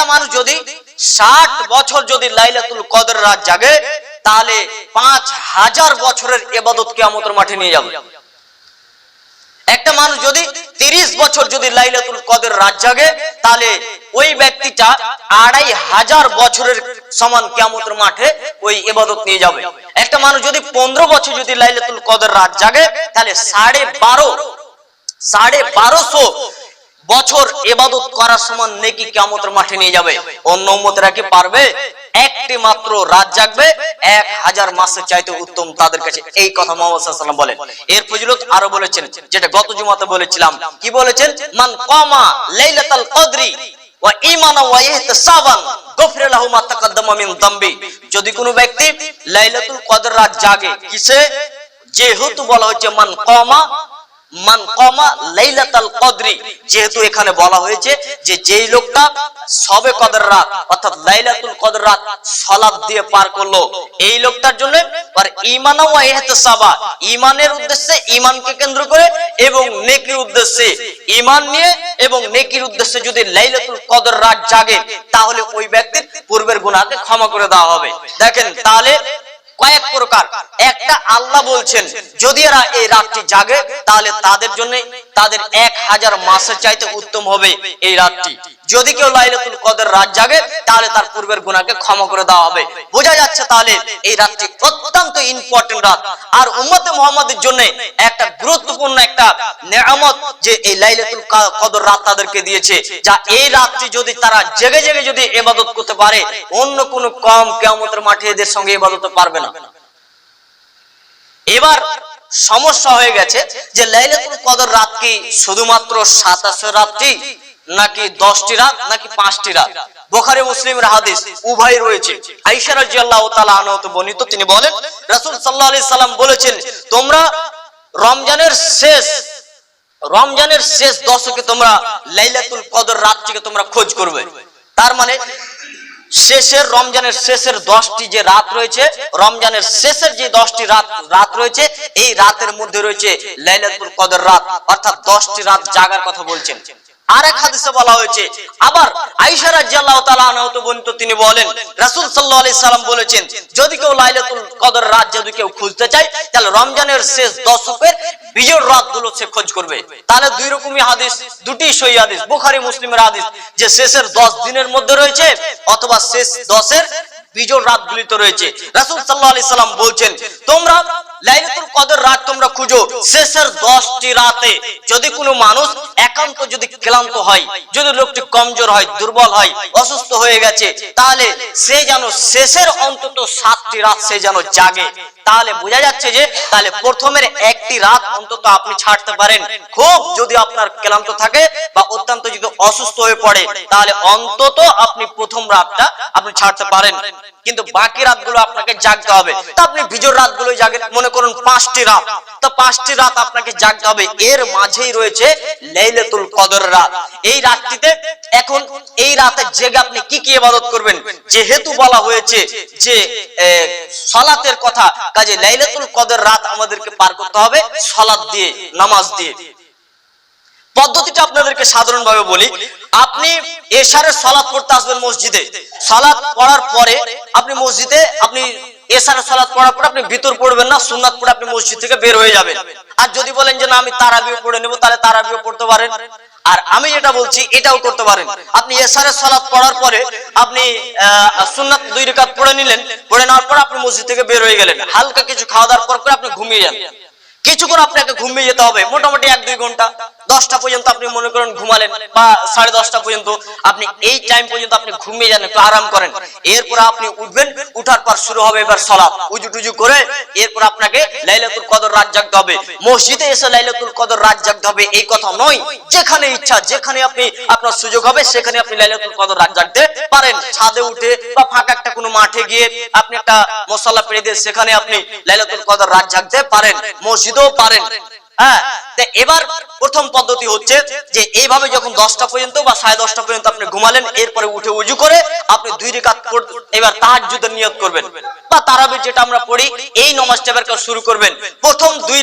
একটা মানুষ যদি ষাট বছর যদি লাইলাতুল কদর রাত জাগে, তাহলে পাঁচ হাজার বছরের এবাদত কেয়ামতের মাঠে নিয়ে যাবে। একটা মানুষ যদি তিরিশ বছর যদি লাইলাতুল কদর রাত জাগে, তাহলে ওই ব্যক্তিটা আড়াই হাজার বছরের সমান কেয়ামতের মাঠে ওই এবাদত নিয়ে যাবে। একটা মানুষ যদি পনেরো বছর যদি লাইলাতুল কদের রাত জাগে, তাহলে সাড়ে বারো, সাড়ে বারোশো বছর এবাদত করার সমান নেকি কেমতের মাঠে নিয়ে যাবে। অন্য উম্মতেরা কি পারবে? একটি মাত্র রাত জাগবে, এক হাজার মাসের চাইতে উত্তম তাদের কাছে। এই কথা মোহাম্মদ বলেন। এর ফজিলত আরও বলেছেন, যেটা গত জুমাতে বলেছিলাম। কি বলেছেন? মান কমা লাইলাতাল কদরি ওয়া ঈমানা ওয়া ইহতিসাবান গফির লাহু মা তাকাদ্দামা মিন যামবি যদি কোনো ব্যক্তি লাইলাতুল কদর রাত জাগে, কিসে? যেহেতু বলা হচ্ছে মান কমা যেহেতু এখানে বলা হয়েছে যে যেই লোকটা সবে কদর রাত, অর্থাৎ লাইলাতুল কদর রাত সালাত দিয়ে পার করল, এই লোকটার জন্য আর উদ্দেশ্যে কেন্দ্র করে এবং নেকির উদ্দেশ্যে ঈমান নিয়ে এবং নেকির উদ্দেশ্যে যদি লাইলাতুল কদর রাত জাগে, তাহলে ওই ব্যক্তির পূর্বের গুনাহকে ক্ষমা করে দেওয়া হবে। দেখেন, তাহলে কয়েক প্রকার। একটা আল্লাহ বলছেন যদি এরা এই রাতটি জাগে, তাহলে তাদের জন্য তাদের এক হাজার মাসের চাইতে উত্তম হবে এই রাতটি। যদি কেউ লাইলাতুল কদর রাত জাগে, তাহলে তার পূর্বের গুণাকে ক্ষমা করে দেওয়া হবে। বোঝা যাচ্ছে তাহলে এই রাতটি অত্যন্ত ইম্পর্টেন্ট রাত। আর উম্মতে মুহাম্মাদের জন্য একটা গুরুত্বপূর্ণ একটা নেয়ামত যে এই লাইলাতুল কদর রাত তাদেরকে দিয়েছে, যা এই রাতটি যদি তারা জেগে জেগে যদি এবাদত করতে পারে, অন্য কোনো কম কিয়ামতের মাঠে এদের সঙ্গে ইবাদত পারবে না। এবার সমস্যা হয়ে গেছে যে লাইলাতুল কদর রাত কি শুধুমাত্র সাতাশে রাত্রি নাকি দশটি রাত, নাকি পাঁচটি রাত? বোখারি, মুসলিমের হাদিস উভয় রয়েছে। আইসা আনহু তো বর্ণিত, তিনি বলেন, রাসূল সাল্লাল্লাহু আলাইহি সাল্লাম বলেছেন, তোমরা রমজানের শেষ রমজানের শেষ দশকে তোমরা লাইলাতুল কদর রাতটিকে তোমরা খোঁজ করবে। তার মানে শেষের রমজানের শেষের দশটি যে রাত রয়েছে, রমজানের শেষের যে দশটি রাত রাত রয়েছে, এই রাতের মধ্যে রয়েছে লাইলাতুল কদর রাত, অর্থাৎ দশটি রাত জাগার কথা বলছেন। আর হাদিসে বলা হয়েছে, আবার তাআলা আনহা তো বর্ণিত তিনি বলেন, রাসূল সাল্লাল্লাহু আলাইহি সাল্লাম বলেছেন, যদি কেউ লাইলাতুল কদর রাত যদি কেউ খুঁজতে চায়, তাহলে রমজানের শেষ দশকের বিজয় রাতগুলো সে খোঁজ করবে। তাহলে দুই রকমই হাদিস, দুটি সহি হাদিস, বুখারী মুসলিমের হাদিস, যে শেষের 10 দিনের মধ্যে রয়েছে, অথবা শেষ 10 এর বিজয় রাতগুলিতে রয়েছে। রাসূল সাল্লাল্লাহু আলাইহি সাল্লাম তোমরা লাইলাতুল কদর রাত তোমরা খুঁজো। শেষের 10টি রাতে যদি কোনো মানুষ একান্ত যদি ক্লান্ত হয়, যদি লোকটি কমজোর হয়, দুর্বল হয়, অসুস্থ হয়ে গেছে, তাহলে সে যেন শেষের অন্তত সাতটি রাত সে যেন জাগে। তাহলে বোঝা যাচ্ছে যে, তাহলে প্রথমের একটি রাত অন্তত আপনি ছাড়তে পারেন। খুব যদি আপনার ক্লান্ত থাকে বা অত্যন্ত যদি অসুস্থ হয়ে পড়ে, তাহলে অন্তত আপনি প্রথম রাতটা আপনি ছাড়তে পারেন। কিন্তু বাকি রাতগুলো আপনাকে জাগতে হবে। তা আপনি বিজোর রাতগুলো জাগেন, মনে করুন পাঁচটি রাত। তো পাঁচটি রাত আপনাকে জাগতে হবে। এর মাঝেই রয়েছে কদর রাত। এই এখন এই রাতে জেগে আপনি কি কি ইবাদত করবেন? যেহেতু বলা হয়েছে যে সালাতের কথা, কাজে লাইলাতুল কদর রাত আমাদেরকে পার করতে হবে সালাত দিয়ে, নামাজ দিয়ে। পদ্ধতিটা আপনাদেরকে সাধারণভাবে বলি। আপনি এশারের সালাত পড়তে আসবেন মসজিদে। সালাত পড়ার পরে আপনি মসজিদে আপনি এশারের সালাত পড়ার পরে আপনি ভিতর পড়বেন না, সুন্নাত পড়ে আপনি মসজিদ থেকে বের হয়ে যাবেন। আর যদি বলেন যে না, আমি তারাবিও পড়ে নেব, তাহলে তারাবিও পড়তে পারেন। আর আমি যেটা বলছি, এটাও করতে পারেন। আপনি এশারের সালাত পড়ার পরে আপনি সুন্নাত দুই রেখাত পড়ে নিলেন, পড়ে নেওয়ার পর আপনি মসজিদ থেকে বের হয়ে গেলেন। হালকা কিছু খাওয়া দাওয়ার পর আপনি ঘুমিয়ে যান। কিছুক্ষণ আপনাকে ঘুমিয়ে যেতে হবে, মোটামুটি এক দুই ঘণ্টা। দশটা পর্যন্ত আপনি মনে করেন ঘুমালেন, বা সাড়ে দশটা পর্যন্ত আপনি এই টাইম পর্যন্ত আপনি ঘুমিয়ে যান, একটু আরাম করেন। এরপর আপনি উঠবেন, উঠার পর শুরু হবে এবার সলাপ উজু টুজু করে এরপর আপনাকে লাইলাতুল কদর রাত জাগতে হবে। মসজিদে এসে লাইলাতুল কদর রাত জাগতে হবে, এই কথা নয়। যেখানে ইচ্ছা, যেখানে আপনি, আপনার সুযোগ হবে, সেখানে আপনি লাইলাতুল কদর রাত জাগতে পারেন। ছাদে উঠে বা ফাঁকা একটা কোনো মাঠে গিয়ে আপনি একটা মশলা পেড়ে দিয়ে সেখানে আপনি লাইলাতুল কদর রাত জাগতে পারেন। মসজিদেও পারেন। হ্যাঁ এবার প্রথম পদ্ধতি হচ্ছে যে এইভাবে যখন দশটা পর্যন্ত বা সাড়ে দশটা পর্যন্ত আপনি ঘুমালেন, এরপরে উঠে উজু করে আপনি দুই রেখাত এবার তাহার যুদ্ধের নিয়ত করবেন। বা তারাবির যেটা আমরা পড়ি, এই নমাজটা এবার শুরু করবেন। প্রথম দুই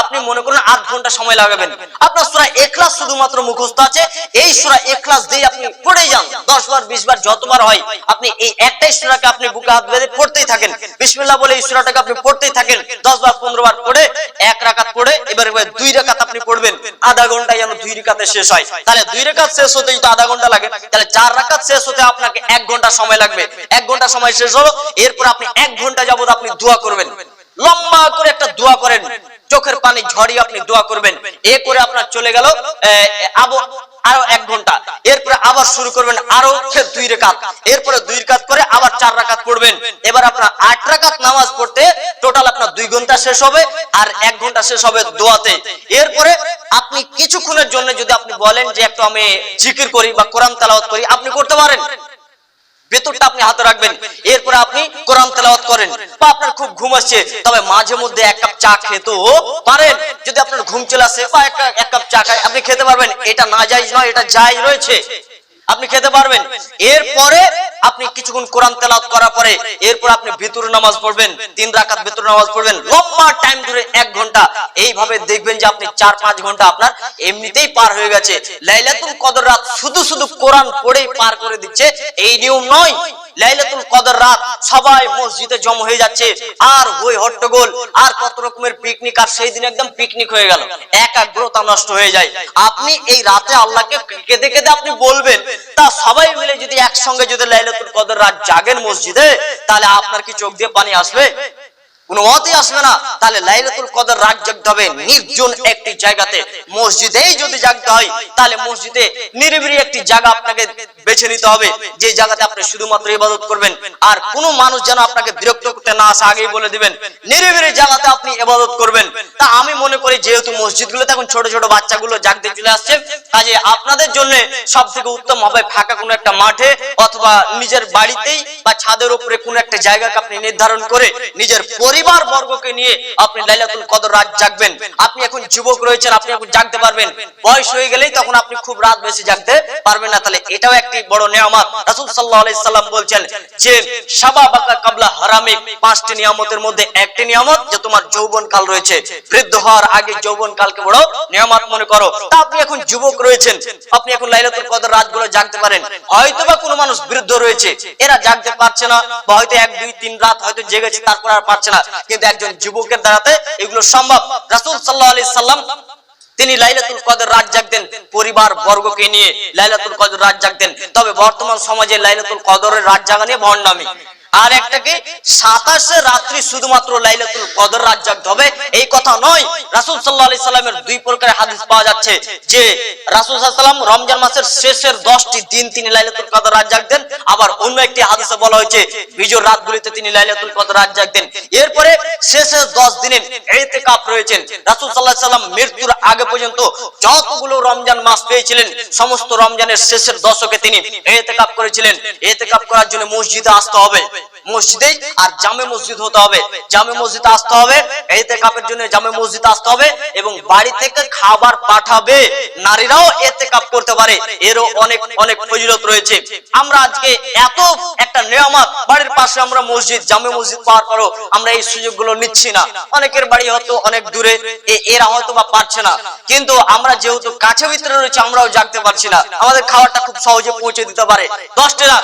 আপনি মনে আধ ঘণ্টা সময় লাগাবেন। আপনার সুরা এখলাস শুধুমাত্র মুখস্থ আছে, এই সুরা এখলাস দিয়ে আপনি পড়েই যান। দশ বার, বিশ বার, যতবার হয়, আপনি এই একটাই সুরাকে আপনি বুকে হাত বেঁধে পড়তেই থাকেন। বিসমিল্লাহ বলে এই সুরাটাকে আপনি পড়তেই থাকেন। দশ বার, পনেরো বার পড়ে, এক রাকাত পড়ে, এবার এবার দুই রেখাত আপনি পড়বেন, আধা ঘণ্টা যেন দুই রেখাতে শেষ হয়। তাহলে দুই রেখাত শেষ হতেই তো আধা ঘণ্টা লাগে। তাহলে চার শেষ হতে আপনাকে এক ঘণ্টা সময় লাগবে। এক ঘণ্টা সময় শেষ হলো, এরপর আপনি এক ঘণ্টা যাবত আপনি দোয়া করবেন। লম্বা করে একটা দোয়া করেন। চোখের পানি ঝরিয়ে আপনি দোয়া করবেন। এ করে আপনার চলে গেল আবু আরও এক ঘণ্টা। এরপরে আবার শুরু করবেন আরও দুই রেখাত। এরপরে দুই রেখাত করে আবার চার রাকাত পড়বেন। এবার আপনার আট রাকাত নামাজ পড়তে টোটাল আপনার দুই ঘণ্টা শেষ হবে আর এক ঘণ্টা শেষ হবে দোয়াতে। এরপরে আপনি কিছুক্ষণের জন্য যদি আপনি বলেন যে একটু আমি জিকির করি বা কোরআন তালাওয়াত করি, আপনি করতে পারেন। ভেতরটা আপনি হাতে রাখবেন। এরপরে আপনি কোরআন তেলাওয়াত করেন। বা আপনার খুব ঘুম আসছে, তবে মাঝে মধ্যে এক কাপ চা খেতেও পারেন। যদি আপনার ঘুম চলে আসে বা এক কাপ চা খায়, আপনি খেতে পারবেন। এটা না যাই নয়, এটা যাই রয়েছে। আপনি খেতে পারবেন। এরপরে আপনি কিছুক্ষণ কোরআন তেলাওয়াত করার পরে এরপর আপনি ভিতর নামাজ পড়বেন, তিন রাকাত ভিতর নামাজ পড়বেন, লম্বা টাইম ধরে এক ঘণ্টা। এইভাবে দেখবেন যে আপনি চার, পাঁচ ঘণ্টা আপনার এমনিতেই পার হয়ে গেছে। লাইলাতুল কদর রাত শুধু শুধু কোরআন পড়েই পার করে দিচ্ছে। এই নিয়ম নয়। লাইলাতুল কদর রাত সবাই মসজিদে জম হয়ে যাচ্ছে। আর হই হট্টগোল, আর কত রকমের পিকনিক আর সেই দিন একদম পিকনিক হয়ে গেল। একাগ্রতা নষ্ট হয়ে যায়। আপনি এই রাতে আল্লাহকে কেঁদে কেঁদে আপনি বলবেন, তা সবাই মিলে যদি একসঙ্গে যদি লাইলাতুল কদর রাত জাগেন মসজিদে, তাহলে আপনার কি চোখ দিয়ে পানি আসবে? কোনো বেছে নিতে হবে। যে জায়গাতে আপনি শুধুমাত্র ইবাদত করবেন। আর মানুষ যেন আপনাকে বিরক্ত করতে না আসে, আগেই বলে দিবেন জায়গাতে আপনি ইবাদত করবেন। তা আমি মনে করি, যেহেতু এখন ছোট ছোট বাচ্চাগুলো জাগতে চলে আসছে, কাজে আপনাদের জন্য সব থেকে উত্তম হবে ফাঁকা কোনো একটা মাঠে অথবা নিজের বাড়িতেই বা ছাদের উপরে কোনো একটা জায়গাকে আপনি নির্ধারণ করে নিজের পরিবার বর্গকে নিয়ে আপনি লাইলাতুল কদর রাত জাগবেন। আপনি এখন যুবক রয়েছেন, আপনি এখন জাগতে পারবেন। বয়স হয়ে গেলেই তখন আপনি খুব রাত বেশি জাগতে পারবেন না। তাহলে এটাও একটি বড় নিয়ামত। রাসূল সাল্লাল্লাহু আলাইহি সাল্লাম বলছেন যে শাবাবাকা কাবলা হারামিক পাঁচটি নিয়ামতের মধ্যে একটি নিয়ামত যে তোমার যৌবন কাল রয়েছে। বৃদ্ধ হওয়ার আগে যৌবন কালকে বড় নিয়ামত মনে করো। তা আপনি এখন যুবক রয়েছেন, আপনি এখন লাইলাতুল কদর রাতগুলো জাগতে পারেন। হয়তো বা কোনো মানুষ বৃদ্ধ রয়েছে, এরা জাগতে পারছে না, বা হয়তো এক, দুই, তিন রাত হয়তো জেগেছে, তারপর আর পারছে না। কিন্তু একজন যুবকের দাঁড়াতে এগুলো সম্ভব। রাসুল সাল্লাহ সাল্লাম, তিনি লাইলাতুল কদর রাত জাগতেন পরিবার বর্গকে নিয়ে। লাইলাতুল কদর রাত জাগতেন। তবে বর্তমান সমাজে লাইলাতুল কদরের রাত জাগা নিয়ে ভণ্ডামি। আর একটাকে সাতাশে রাত্রি শুধুমাত্র লাইলাতুল কদর রাত জাগতে এই কথা নয়। রাসূল সাল্লাল্লাহু আলাইহি সাল্লামের দুই প্রকারের হাদিস পাওয়া যাচ্ছে, যে রাসূল সাল্লাম রমজান মাসের শেষের 10টি দিন তিনি লাইলাতুল কদর আবার অন্য একটি হাদিসে বলা হয়েছে বিজয় রাতগুলিতে তিনি লাইলাতুল কদর এরপরে শেষের 10 দিনের ইতিকাফ রয়েছেন। রাসূল আলাইহি সাল্লাম মৃত্যুর আগে পর্যন্ত যতগুলো রমজান মাস পেয়েছিলেন, সমস্ত রমজানের শেষের দশকে তিনি ইতিকাফ করেছিলেন। ইতিকাফ করার জন্য মসজিদে আসতে হবে। মসজিদে আর জামে মসজিদ হতে হবে। জামে মসজিদে আসতে হবে এতে কাপের জন্য জামে মসজিদে আসতে হবে এবং বাড়ি থেকে খাবার পাঠাবে। নারীরাও এতে কাপ করতে পারে। এরও অনেক অনেক ফজিলত রয়েছে। আমরা আজকে এত একটা নিয়ামত, বাড়ির পাশে আমরা মসজিদ, জামে মসজিদ পাওয়ার পরও আমরা এই সুযোগগুলো নিচ্ছি না। অনেকের বাড়ি হয়তো অনেক দূরে এরা হয়তো বা পারছে না। কিন্তু আমরা যেহেতু কাছে ভিতরে রয়েছে, আমরাও জাগতে পারছি না। আমাদের খাবারটা খুব সহজে পৌঁছে দিতে পারে। দশটা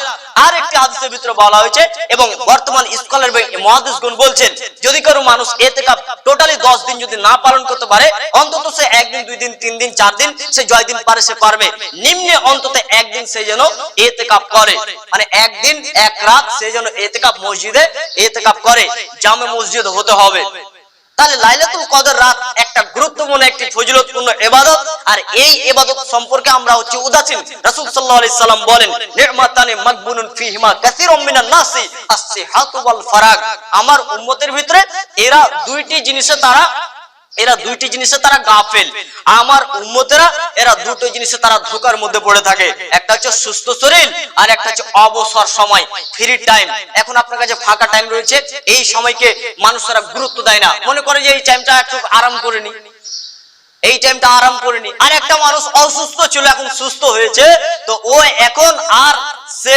আর একটি হাদিসের ভিতরে বলা হয়েছে এবং বর্তমান স্কলার মহাদিসগণ বলছেন, যদি কারও মানুষ এতে কাপ টোটালি দশ দিন যদি না পালন করতে পারে, অন্তত সে একদিন দুই দিন তিন দিন চার দিন সে জয় দিন পারে, সে পারবে। নিম্নে অন্তত একদিন সে যেন এতে কাপ করে। মানে একদিন, এক রাত সে যেন এতে কাপ মসজিদে এতে কাপ করে, জামে মসজিদ হতে হবে। তাহলে লাইলাতুল কদর রাত একটা গুরুত্বপূর্ণ একটি ফজিলতপূর্ণ ইবাদত আর এই ইবাদত সম্পর্কে আমরা হচ্ছে উদাসীন। রাসূল সাল্লাল্লাহু আলাইহি সাল্লাম বলেন, নি'মাতানি মাকবুনুন ফীহিমা কাসীরুম মিনান নাসি, আস-সিহাতু ওয়াল ফারাগ। আমার উম্মতের ভিতরে এরা দুইটি জিনিসে তারা এরা দুইটি জিনিসে তারা গাফেল। আমার উম্মতেরা, এরা দুটো জিনিসে তারা ধোকার মধ্যে পড়ে থাকে। একটা হচ্ছে সুস্থ শরীর আর একটা হচ্ছে অবসর সময় ফ্রি টাইম এখন আপনার কাছে ফাঁকা টাইম রয়েছে, এই সময়কে মানুষেরা গুরুত্ব দেয় না। মনে করে যে এই টাইমটা একটু আরাম করে নি। এই টাইমটা আরাম করেনি আর একটা মানুষ অসুস্থ ছিল, এখন সুস্থ হয়েছে, তো ও এখন আর সে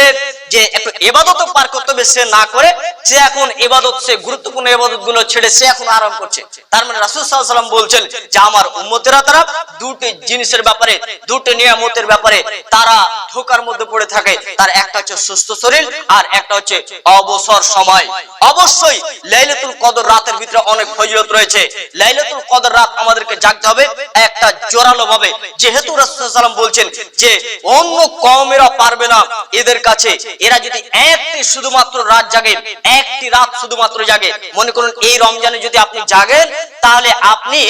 যে একটু এবাদত পার করতে হবে, সে না করে, সে এখন এবাদত, সে গুরুত্বপূর্ণ এবাদতগুলো ছেড়ে সে এখন আরাম করছে। তার মানে রাসুল সাল্লাম বলছেন যে, আমার উম্মতেরা তারা দুটি জিনিসের ব্যাপারে, দুটি নিয়ামতের ব্যাপারে তারা ধোকার মধ্যে পড়ে থাকে। তার একটা হচ্ছে সুস্থ শরীর আর একটা হচ্ছে অবসর সময়। অবশ্যই লাইলাতুল কদর রাতের ভিতরে অনেক ফজিলত রয়েছে। লাইলাতুল কদর রাত আমাদেরকে জাগতে হবে একটা জোরালো ভাবে যেহেতু রাসূলুল্লাহ বলছেন যে, অন্য কওমেরা পারবে না। এদের কাছে, এরা যদি একটি শুধুমাত্র রাত জাগে, একটি রাত শুধুমাত্র জাগে, মনে করুন এই রমজানে যদি আপনি জাগেন, তাহলে আপনি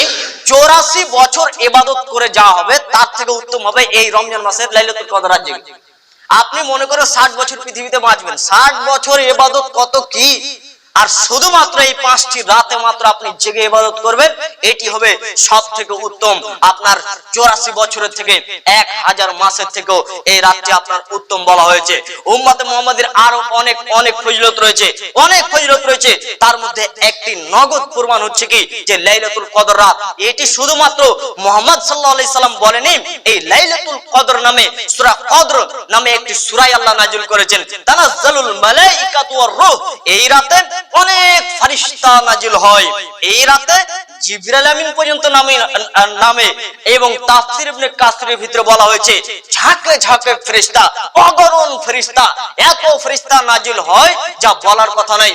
চৌরাশি বছর এবাদত করে যাওয়া হবে, তার থেকে উত্তম হবে এই রমজান মাসের লাইলাতুল কদর রাত জেগে। আপনি মনে করেন ষাট বছর পৃথিবীতে বাঁচবেন, ষাট বছর এবাদত কত কি? আর শুধুমাত্র এই পাঁচটি রাতে মাত্র আপনি জেগে ইবাদত করবেন, এটি হবে সব থেকে উত্তম। আপনার চৌরাশি বছরের থেকে এক হাজার মাসের থেকেও এই রাতটি আপনার উত্তম বলা হয়েছে। উম্মাতে মোহাম্মদের আরও অনেক অনেক ফজিলত রয়েছে। অনেক ফজিলত রয়েছে। তার মধ্যে একটি নগদ প্রমাণ হচ্ছে কি? যে লাইলাতুল কদর রাত। এটি শুধুমাত্র মোহাম্মদ সাল্লাল্লাহু আলাইহি সাল্লাম বলেনি, এই লাইলাতুল কদর নামে, সূরা কদর নামে একটি সুরাই আল্লাহ নাযিল করেছেন। তানাজ্জালুল মালাইকাতু ওয়ার রূহ। এই রাতে অনেক ফারিস্তা নাজিল হয়। এই রাতে আমিন পর্যন্ত নামে নামে এবং তাফসীর ইবনে কাসিরের ভিতরে বলা হয়েছে ঝাঁকে ঝাঁকে ফেরেশতা, অগণন ফেরেশতা, এত ফেরেশতা নাজিল হয় যা বলার কথা নাই।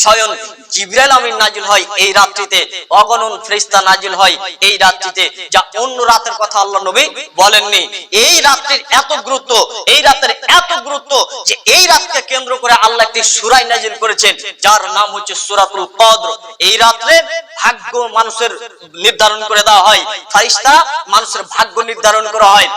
স্বয়ং জিবরাইল আমিন নাজিল হয় এই রাত্রিতে, অগণন ফেরেশতা নাজিল হয় এই রাত্রিতে, যা অন্য রাতের কথা আল্লাহ নবী বলেননি। এই রাত্রির এত গুরুত্ব, এই রাতের এত গুরুত্ব যে এই রাতকে কেন্দ্র করে আল্লাহ একটি সূরা নাজিল করেছেন, যার নাম হচ্ছে সূরাতুল কদর। এই রাত্রে ভাগ্য মানুষের নির্ধারণ করে দেওয়া হয়, ফেরেশতা মানুষের ভাগ্য নির্ধারণ করা হয়।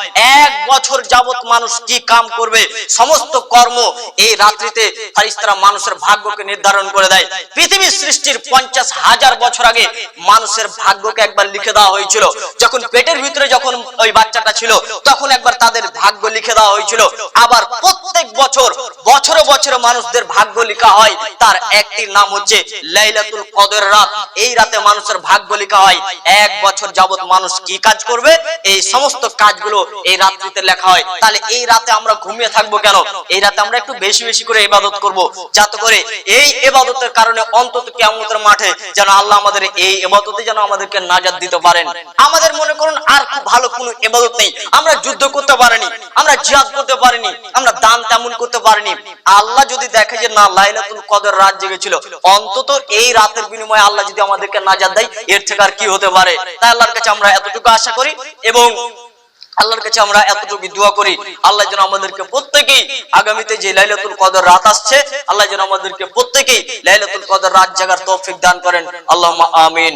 এক বছর যাবত মানুষ কি কাম করবে, সমস্ত কর্ম এই রাত্রিতে ফেরেশতারা মানুষের ভাগ্যকে নির্ধারণ করে দেয়। পৃথিবীর সৃষ্টির পঞ্চাশ হাজার বছর আগে মানুষের ভাগ্যকে একবার লিখে দেওয়া হয়েছিল। যখন পেটের ভিতরে যখন ওই বাচ্চাটা ছিল, তখন একবার তাদের ভাগ্য লিখে দেওয়া হয়েছিল। আবার প্রত্যেক বছর, বছরে বছরে মানুষদের ভাগ্য লেখা হয়। তার একটি নাম হচ্ছে লাইলাতুল কদর রাত। এই রাতে মানুষের ভাগ্য লেখা হয়। এক বছর যাবত মানুষ কি কাজ করবে? এই সমস্ত কাজগুলো এই রাত্রিতে লেখা হয়। তাহলে এই রাতে আমরা ঘুমিয়ে থাকব কেন? এই রাতে আমরা একটু বেশি বেশি করে ইবাদত করব। যাতে করে এই ইবাদতের কারণে অন্তত কিয়ামতের মাঠে যেন আল্লাহ আমাদের এই ইবাদতে যেন আমাদেরকে নাজাত দিতে পারেন। আমাদের মনে করুন, আর ভালো কোনো ইবাদত নেই। আমরা যুদ্ধ করতে পারিনি, আমরা জিহাদ করতে পারিনি, আমরা দান তেমন করতে পারিনি। আল্লাহ যদি দেখে যে না, লাইলাতুল কদর রাত জেগেছিল অন্তত এই রাতের বিনিময়ে আল্লাহ যদি আমাদেরকে নাজাত দেয়, এর থেকে আর কি হতে পারে? তাই আল্লাহর কাছে আমরা এতটুকু আশা করি এবং আল্লাহর কাছে আমরা এতটুকু দোয়া করি, আল্লাহ যেন আমাদেরকে প্রত্যেকেই আগামীতে যে লাইলাতুল কদর রাত আসছে, আল্লাহ যেন আমাদেরকে প্রত্যেকেই লাইলাতুল কদর রাত জাগার তৌফিক দান করেন। আল্লাহ আমিন।